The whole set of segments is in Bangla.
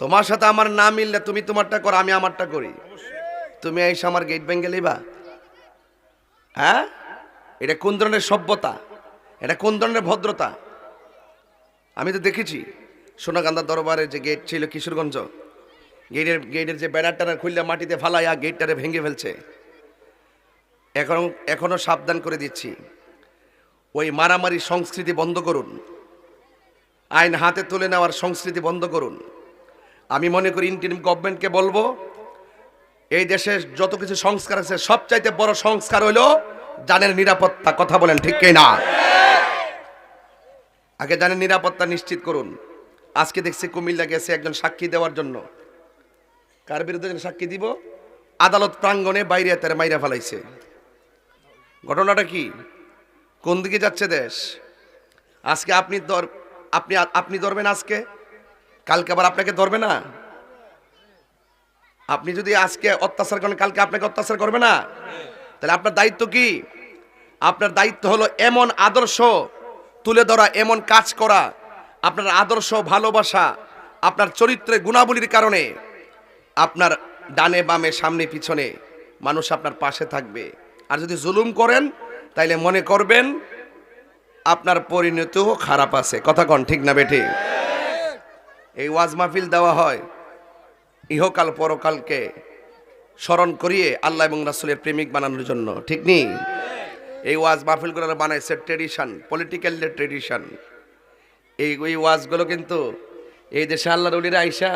তোমার সাথে আমার না মিললে তুমি তোমারটা করো, আমি আমারটা করি। তুমি এসে আমার গেট ভেঙে লিবা হ্যাঁ? এটা কোন ধরনের সভ্যতা? এটা কোন ধরনের ভদ্রতা? আমি তো দেখেছি সোনাকান্দা দরবারে যে গেট ছিল কিশোরগঞ্জ গেটের গেটের যে বেড়ারটারা খুললে মাটিতে ফালাইয়া গেটটারে ভেঙে ফেলছে। এখন এখনও সাবধান করে দিচ্ছি। ওই মারামারি সংস্কৃতি বন্ধ করুন। আইন হাতে তুলে নেওয়ার সংস্কৃতি বন্ধ করুন। আমি মনে করি ইন্টারিম গভর্নমেন্টকে বলব, এই দেশে যত কিছু সংস্কার আছে, সবচাইতে বড় সংস্কার হলো জানের নিরাপত্তা, কথা বলেন ঠিক না আগে জানের নিরাপত্তা নিশ্চিত করুন। আজকে দেখছি কুমিল্লা গেছে একজন সাক্ষী দেওয়ার জন্য। কার বিরুদ্ধে সাক্ষী দিব? আদালত প্রাঙ্গণে বাইরে তারা মাইরা ফেলাইছে। ঘটনাটা কি? কোন দিকে যাচ্ছে দেশ? আজকে আপনি আপনি আপনি ধরবেন আজকে? কালকে আবার আপনাকে ধরবে না? আপনি যদি আজকে অত্যাচার করেন, কালকে আপনাকে অত্যাচার করবে না? তাহলে আপনার দায়িত্ব কি? আপনার দায়িত্ব হলো এমন আদর্শ তুলে ধরা, এমন কাজ করা। আপনার আদর্শ ভালোবাসা, আপনার চরিত্রে গুণাবলীর কারণে আপনার ডানে বামে, সামনে পিছনে মানুষ আপনার পাশে থাকবে। আর যদি জুলুম করেন, তাইলে মনে করবেন আপনার পরিণতিও খারাপ আছে। কথা কন, ঠিক না বেঠি? এই ওয়াজ মাহফিল দেওয়া হয়। ইহকাল পরকালকে স্মরণ করিয়ে আল্লাহ এবং রাসুলের প্রেমিক বানানোর জন্য, ঠিক নেই এই ওয়াজ মাহফিলগুলো বানাইছে ট্রেডিশন পলিটিক্যাল ট্রেডিশন। এই, ওই ওয়াজগুলো কিন্তু এই দেশে আল্লাহ রলিরা আইসা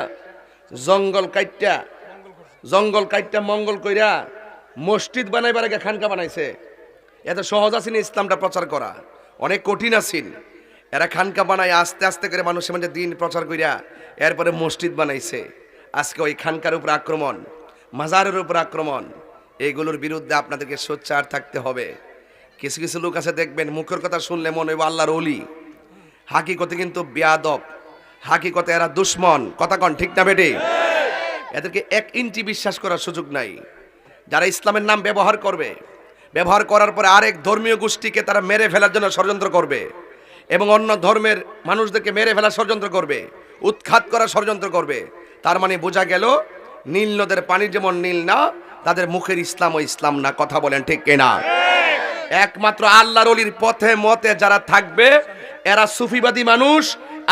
জঙ্গল কাইটটা জঙ্গল কাইটটা মঙ্গল কইরা মসজিদ বানাইবার আগে খানকা বানাইছে। এত সহজ আছেন ইসলামটা প্রচার করা। অনেক কঠিন আছেন। এরা খানকা বানায়, আস্তে আস্তে করে মানুষের মধ্যে দিন প্রচার করিয়া এরপরে মসজিদ বানাইছে। আজকে ওই খানকার উপর আক্রমণ, মাজারের উপর আক্রমণ এইগুলোর বিরুদ্ধে আপনাদেরকে সোচ্চার থাকতে হবে। কিছু কিছু লোক আছে, দেখবেন, মুখের কথা শুনলে মনে হবে আল্লাহর অলি হাকিকতে কিন্তু বেয়াদব, হাকিকতে এরা দুশ্মন। কথা কন, ঠিক না বেটে? এদেরকে এক ইঞ্চি বিশ্বাস করার সুযোগ নাই। যারা ইসলামের নাম ব্যবহার করবে, ব্যবহার করার পরে আরেক ধর্মীয় গোষ্ঠীকে তারা মেরে ফেলার জন্য ষড়যন্ত্র করবে। এবং অন্য ধর্মের মানুষদেরকে মেরে ফেলা ষড়যন্ত্র করবে, উৎখাত করা ষড়যন্ত্র করবে। তার মানে বোঝা গেল, নীল নদের পানি যেমন নীল না, তাদের মুখের ইসলাম ও ইসলাম না। কথা বলেন ঠিক কিনা? একমাত্র আল্লাহর অলির পথে, মতে যারা থাকবে, এরা সুফিবাদী মানুষ,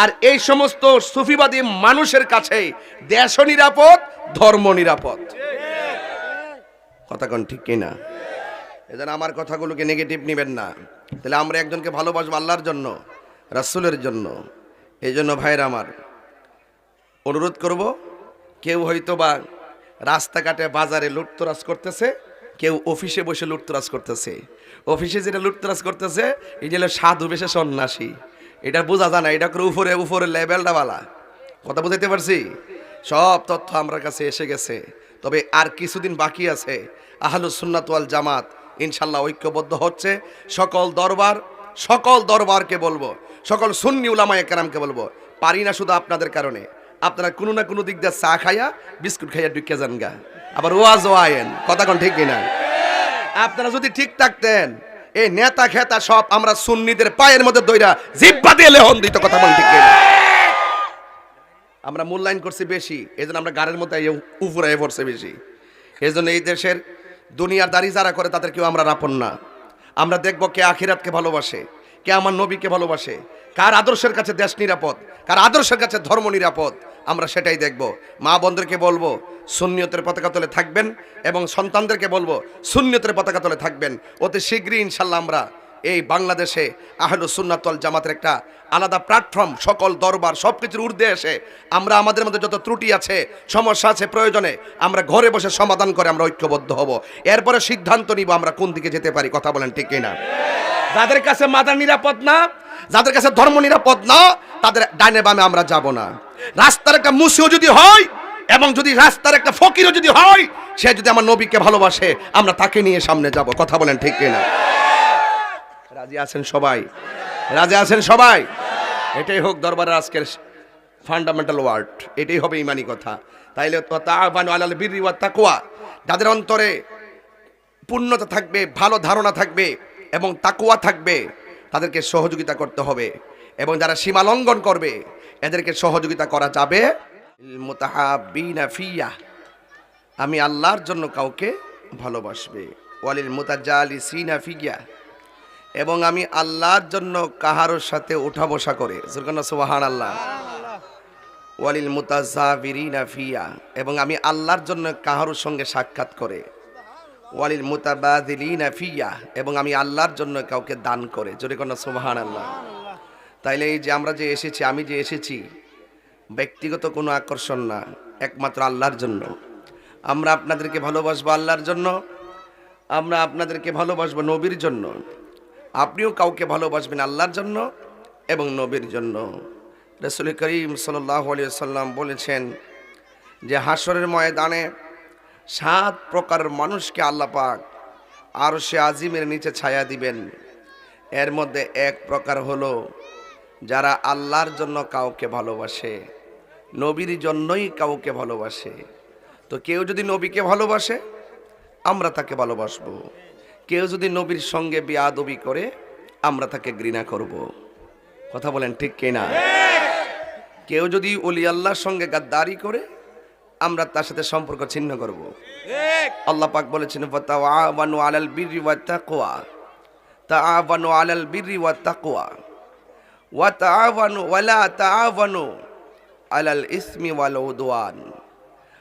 আর এই সমস্ত সুফিবাদী মানুষের কাছে দেশও নিরাপদ ধর্ম নিরাপদ কথা কোন ঠিক কিনা? এজন্য আমার কথাগুলোকে নেগেটিভ নেবেন না। তাহলে আমরা একজনকে ভালোবাসবো আল্লাহর জন্য, রাসূলের জন্য। এই জন্য ভাইয়ের আমার, অনুরোধ করব, কেউ হয়তো বা রাস্তাঘাটে বাজারে লুটতরাজ করতেছে, কেউ অফিসে বসে লুটতরাজ করতেছে। অফিসে যেটা লুটতরাজ করতেছে, এটা হলো সাধু বেশে সন্ন্যাসী। এটা বোঝা যায় না, এটা করে উপরে উপরে লেভেলটা বালা। কথা বুঝাইতে পারছি? সব তথ্য আমার কাছে এসে গেছে। তবে আর কিছুদিন বাকি আছে আহলু সুন্নাত ওয়াল জামাত। ইনশাল্লাহ ঐক্যবদ্ধ হচ্ছে। সকল দরবার, সকল দরবারকে বলব, সকল সুন্নি উলামায়ে কেরামকে বলব, পারি না শুধু আপনাদের কারণে। আপনারা কোনো না কোনো দিক দিয়ে চা খাইয়া, বিস্কুট খাইয়া ঢুকে যান গা। আবার ওয়াজ আয়েন, কথা কোন ঠিক কিনা? আপনারা যদি ঠিক থাকতেন, এই নেতা খেতা সব আমরা সুন্নিদের পায়ের মধ্যে দইরা জিব্বা দিয়ে লেহন দিত, কথা বল ঠিক কিনা? আমরা মূল্যায়ন করছি বেশি এই আমরা গাড়ির মধ্যে উপরে পড়ছে বেশি। এই এই দেশের দুনিয়ার দাড়ি যারা করে তাদের কেউ আমরা রাপন না। আমরা দেখব কে আখিরাতকে ভালোবাসে, কে আমার নবীকে ভালোবাসে, কার আদর্শের কাছে দেশ নিরাপদ, কার আদর্শের কাছে ধর্ম নিরাপদ, আমরা সেটাই দেখব। মা বন্ধুকে বলব শূন্যতের পতাকা তলে থাকবেন এবং সন্তানদেরকে বলব শূন্যতের পতাকা তলে থাকবেন। অতি শীঘ্রই ইনশাল্লাহ আমরা এই বাংলাদেশে আহলু সুন্নাতল জামাতের একটা আলাদা প্ল্যাটফর্ম সকল দরবার সব কিছুর ঊর্ধ্বে এসে আমরা আমাদের মধ্যে যত ত্রুটি আছে, সমস্যা আছে, প্রয়োজনে আমরা ঘরে বসে সমাধান করে আমরা ঐক্যবদ্ধ হব। এরপরে সিদ্ধান্ত নিব আমরা কোন দিকে যেতে পারি, কথা বলেন ঠিক না যাদের কাছে মাদার নিরাপদ না, যাদের কাছে ধর্ম নিরাপদ না, তাদের ডাইনে বামে আমরা যাব না। রাস্তার একটা মুসিও যদি হয় এবং যদি রাস্তার একটা ফকিরও যদি হয়, সে যদি আমার নবীকে ভালোবাসে, আমরা তাকে নিয়ে সামনে যাব, কথা বলেন ঠিক কিনা। রাজি আছেন সবাই? রাজি আছেন সবাই? এটাই হোক দরবারের আজকের ফান্ডামেন্টাল ওয়ার্ড এটাই হবে ইমানি কথা। তাইলে তো তাআবানু আলাল বিররি ওয়াত তাকওয়া। যাদের অন্তরে পূর্ণতা থাকবে, ভালো ধারণা থাকবে এবং তাকুয়া থাকবে, তাদেরকে সহযোগিতা করতে হবে। এবং যারা সীমা লঙ্ঘন করবে, এদেরকে সহযোগিতা করা যাবে। ফিয়া। আমি আল্লাহর জন্য কাউকে ভালোবাসবে। ওয়ালিল মুতাজালিসিনা ফিয়া। এবং আমি আল্লাহর জন্য কাহারোর সাথে উঠা বসা করে। সুবাহান আল্লাহ ওয়ালিল ফিয়া। এবং আমি আল্লাহর জন্য কাহারোর সঙ্গে সাক্ষাৎ করে। ওয়ালিল মুতাবাদিলিনা ফিয়া। এবং আমি আল্লাহর জন্য কাউকে দান করে। জোরে কন্যা সুবাহান আল্লাহ তাইলে এই যে আমরা যে এসেছি, আমি যে এসেছি, ব্যক্তিগত কোনো আকর্ষণ না, একমাত্র আল্লাহর জন্য। আমরা আপনাদেরকে ভালোবাসবো আল্লাহর জন্য, আমরা আপনাদেরকে ভালোবাসবো নবীর জন্য। আপনিও কাউকে ভালোবাসবেন আল্লাহর জন্য এবং নবীর জন্য। রসুল করিম সাল্লাহ সাল্লাম বলেছেন যে হাসরের ময়দানে সাত প্রকারের মানুষকে আল্লাহ পাক আর সে আজিমের নিচে ছায়া দিবেন। এর মধ্যে এক প্রকার হলো যারা আল্লাহর জন্য কাউকে ভালোবাসে, নবীর জন্যই কাউকে ভালোবাসে। তো কেউ যদি নবীকে ভালোবাসে, আমরা তাকে ভালোবাসবো। কেউ যদি নবীর সঙ্গে বিয়াদবি করে আমরা তাকে ঘৃণা করব। কথা বলেন ঠিক কিনা? কেউ যদি অলি আল্লাহর সঙ্গে গাদ্দারি করে আমরা তার সাথে সম্পর্ক ছিন্ন করব। আল্লাহ পাক বলেছেন তাআওয়ানু আলাল বিররি ওয়াত তাকওয়া। তাআওয়ানু আলাল বিররি ওয়াত তাকওয়া। ওয়া তাআওয়ানু ওয়ালা তাআওয়ানু আলাল ইসমি ওয়াল উদওয়ান।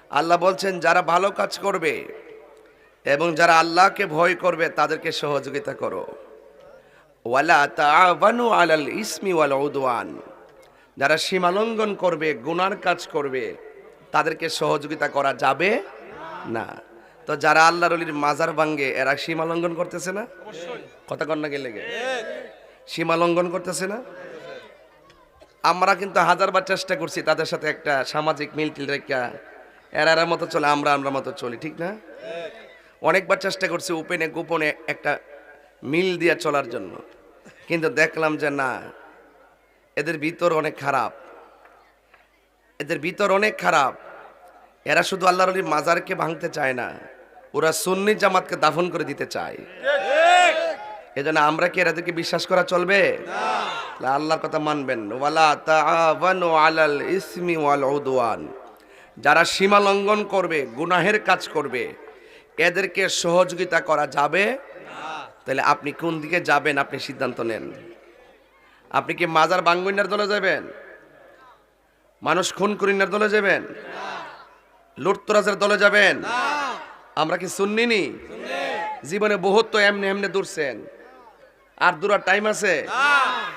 আল্লাহ বলছেন যারা ভালো কাজ করবে এবং যারা আল্লাহকে ভয় করবে, তাদেরকে সহযোগিতা করো। ওয়ালা যারা সীমালঙ্ঘন করবে, গুনার কাজ করবে, তাদেরকে সহযোগিতা করা যাবে না। তো যারা আল্লাহর অলির মাজার ভাঙ্গে, এরা সীমা লঙ্ঘন করতেছে না? কথা কন্যা গেলে গে। সীমা লঙ্ঘন করতেছে না? আমরা কিন্তু হাজারবার চেষ্টা করছি তাদের সাথে একটা সামাজিক মিল টিল রেখা। এরা মতো চলে, আমরা আমরা মতো চলি, ঠিক না? অনেকবার চেষ্টা করছি ওপেনে গোপনে একটা মিল দিয়ে চলার জন্য। কিন্তু দেখলাম যে না, এদের ভিতর অনেক খারাপ। এদের ভিতর অনেক খারাপ। এরা শুধু আল্লাহর আলীর মাজারকে ভাঙতে চায় না, ওরা সুন্নি জামাতকে দাফন করে দিতে চায়। এজন্য আমরা কি এরাদেরকে বিশ্বাস করা চলবে? আল্লাহর কথা মানবেন। ওয়ালা যারা সীমা লঙ্ঘন করবে, গুনাহের কাজ করবে এদেরকে সহযোগিতা করা যাবে? তাহলে আপনি কোন দিকে যাবেন? আপনি সিদ্ধান্ত নেন। আপনি কি মাজার বাঙ্গুইনার দলে যাবেন? মানুষ খুন করিনার দলে যাবেন? লুটতরাজের দলে যাবেন? আমরা কি শুননিনি জীবনে বহুত তো এমনি এমনি দূরছেন আর দূরার টাইম আছে?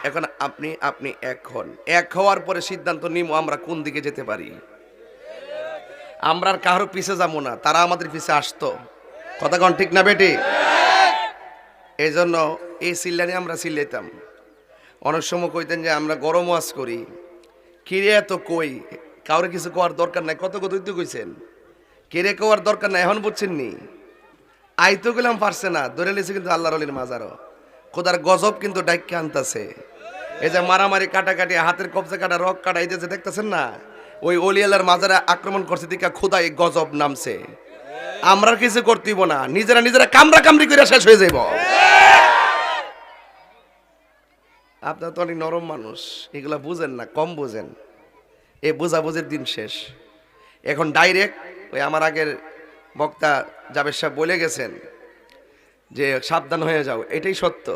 এখন আপনি আপনি এক হন। এক হওয়ার পরে সিদ্ধান্ত নিব আমরা কোন দিকে যেতে পারি। আমরা আর কারও পিছে যাব না। তারা আমাদের পিছে আসতো। কথা কন ঠিক না বেটি? এই জন্য এই সিল্লানি আমরা সিল্লাইতাম। অনেক সময় কইতেন যে আমরা গরম ওয়াজ করি। কিরে এত কই? কাউরে কিছু কোয়ার দরকার নাই। কত কতই তো কইছেন? কিরে কোয়ার দরকার নাই? এখন বুঝছেন নি আইতো গেলাম পারছে না। ধরে লিছে কিন্তু আল্লাহর অলির মাজারও। খোদার গজব কিন্তু ডাইকে আনতাছে। এই যে মারামারি, কাটাকাটি, হাতের কবজা কাটা, রক কাটা, এই যে দেখতেছেন না? ওই আল্লাহর মাজারে আক্রমণ করছে দিকা খোদা এই গজব নামছে। আমরা কিছু করতেইব না। নিজেরা নিজেরা কামরা কামড়ি করে শেষ হয়ে যাইব। আপনার তো অনেক নরম মানুষ, এগুলা বুঝেন না, কম বুঝেন। এই বোঝাবুঝির দিন শেষ। এখন ডাইরেক্ট ওই আমার আগের বক্তা জাবেদ সাহেব বলে গেছেন যে সাবধান হয়ে যাও, এটাই সত্য।